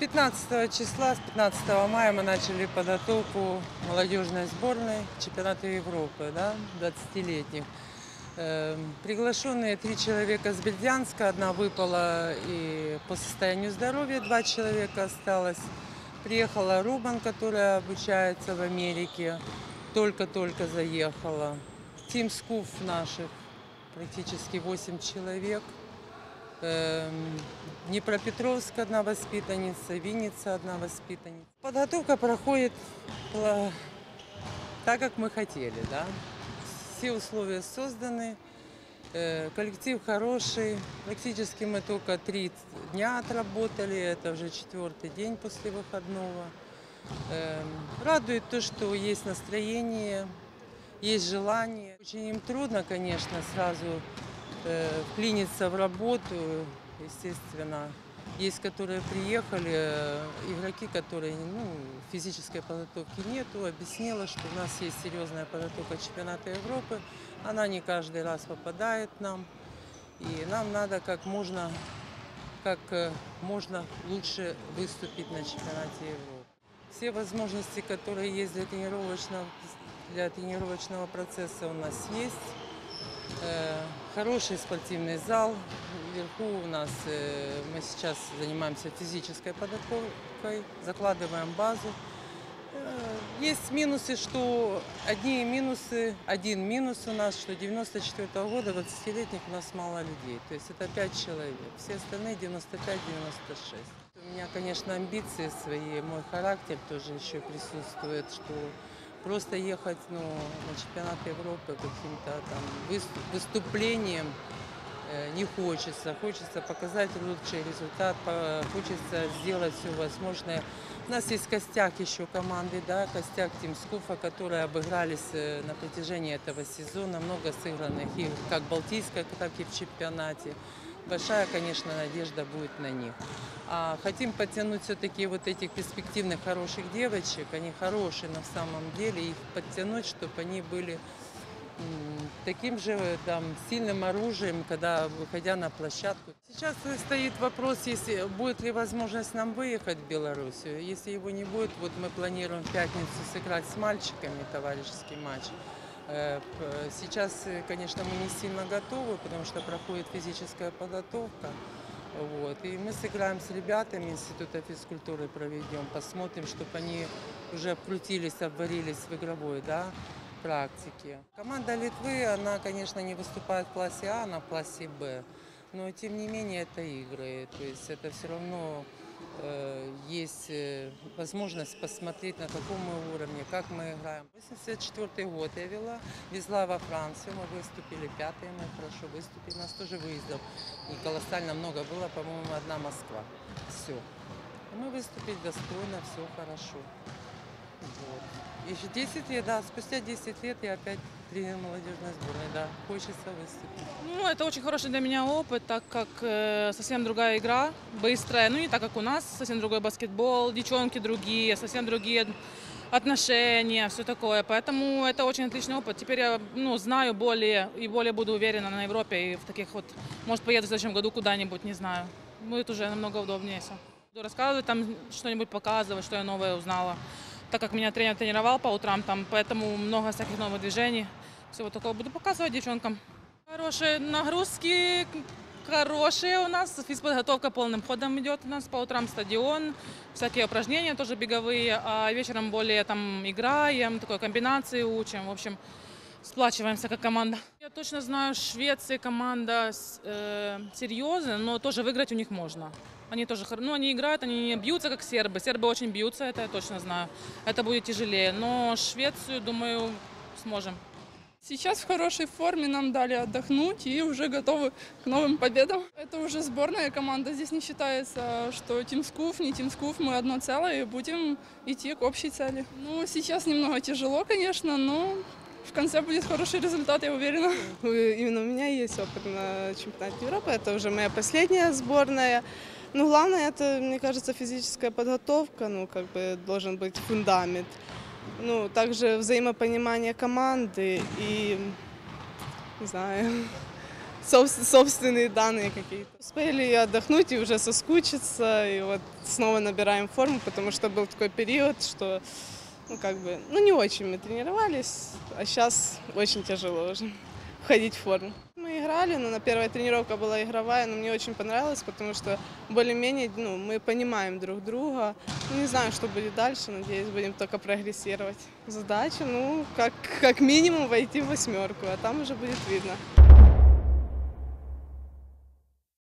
15 числа, с 15 мая мы начали подготовку молодежной сборной чемпионата Европы, да, 20-летних. Эм, Приглашенные три человека с Бердянска, одна выпала и по состоянию здоровья, два человека осталось. Приехала Рубан, которая обучается в Америке, только-только заехала. Тим Скуф наших, практически 8 человек. Эм, Днепропетровск одна воспитанница, Винница одна воспитанница. Подготовка проходит пла- так, как мы хотели, да. Все условия созданы, э, коллектив хороший. Практически мы только три дня отработали, это уже четвертый день после выходного. Эм, Радует то, что есть настроение, есть желание. Очень им трудно, конечно, сразу э, вклиниться в работу, естественно. Есть, которые приехали, э, игроки, которые ну, физической подготовки нету. Объяснила, что у нас есть серьезная подготовка чемпионата Европы. Она не каждый раз попадает нам. И нам надо как можно, как э, можно лучше выступить на чемпионате Европы. Все возможности, которые есть для тренировочного, для тренировочного процесса у нас есть. Хороший спортивный зал. Вверху у нас э, мы сейчас занимаемся физической подготовкой, закладываем базу. Э, Есть минусы, что одни минусы, один минус у нас, что 94 года 20-летних у нас мало людей. То есть это 5 человек. Все остальные 95-96. У меня, конечно, амбиции свои, мой характер тоже еще присутствует, что просто ехать ну, на чемпионат Европы каким-то там выс- выступлением э, не хочется. Хочется показать лучший результат, хочется сделать все возможное. У нас есть костяк еще команды, да, костяк Тим Скуфа, которые обыгрались э, на протяжении этого сезона. Много сыгранных и как в Балтийской, так и в чемпионате. Большая, конечно, надежда будет на них. А хотим подтянуть все-таки вот этих перспективных хороших девочек. Они хорошие на самом деле. Их подтянуть, чтобы они были таким же там, сильным оружием, когда выходя на площадку. Сейчас стоит вопрос, если будет ли возможность нам выехать в Белоруссию. Если его не будет, вот мы планируем в пятницу сыграть с мальчиками товарищеский матч. Э, Сейчас, э, конечно, мы не сильно готовы, потому что проходит физическая подготовка. Вот. И мы сыграем с ребятами Института физкультуры, проведем, посмотрим, чтобы они уже вкрутились, обварились в игровой да, практике. Команда Литвы, она, конечно, не выступает в классе А, она в классе Б. Но, тем не менее, это игры. То есть это все равно есть э, возможность посмотреть, на каком мы уровне, как мы играем. 84 год я вела, везла во Францию, мы выступили пятые, мы хорошо выступили. У нас тоже выездов не колоссально много было, по-моему, одна Москва. Все. Мы выступили достойно, все хорошо. Вот. Еще 10 лет, да, спустя 10 лет я опять тренер молодежной сборной, да, хочется выступить. Ну, это очень хороший для меня опыт, так как э, совсем другая игра, быстрая, ну не так, как у нас, совсем другой баскетбол, девчонки другие, совсем другие отношения, все такое. Поэтому это очень отличный опыт. Теперь я ну, знаю более и более буду уверена на Европе и в таких вот, может, поеду в следующем году куда-нибудь, не знаю. Будет уже намного удобнее все. Буду рассказывать, там что-нибудь показывать, что я новое узнала. Так как меня тренер тренировал по утрам, там, поэтому много всяких новых движений. Всего такого буду показывать девчонкам. Хорошие нагрузки, хорошие у нас. Физподготовка полным ходом идет у нас. По утрам стадион, всякие упражнения тоже беговые, а вечером более там играем, такой комбинации учим. В общем, сплачиваемся как команда. Я точно знаю, Швеция команда э, серьезная, но тоже выиграть у них можно. Они тоже, ну, они играют, они не бьются, как сербы. Сербы очень бьются, это я точно знаю. Это будет тяжелее. Но Швецию, думаю, сможем. Сейчас в хорошей форме нам дали отдохнуть и уже готовы к новым победам. Это уже сборная команда. Здесь не считается, что Тим Скуф, не Тим Скуф, мы одно целое и будем идти к общей цели. Ну, сейчас немного тяжело, конечно, но в конце будет хороший результат, я уверена. Именно у меня есть опыт на чемпионате Европы. Это уже моя последняя сборная. Ну, главное, это, мне кажется, физическая подготовка. Ну, как бы должен быть фундамент. Ну, также взаимопонимание команды и, не знаю, собс- собственные данные какие-то. Успели отдохнуть и уже соскучиться, и вот снова набираем форму, потому что был такой период, что, ну, как бы, ну, не очень мы тренировались, а сейчас очень тяжело уже входить в форму. Играли, но на первая тренировка была игровая, но мне очень понравилось, потому что более-менее, ну, мы понимаем друг друга. Ну, не знаю, что будет дальше, надеюсь, будем только прогрессировать. Задача, ну, как, как минимум войти в восьмерку, а там уже будет видно.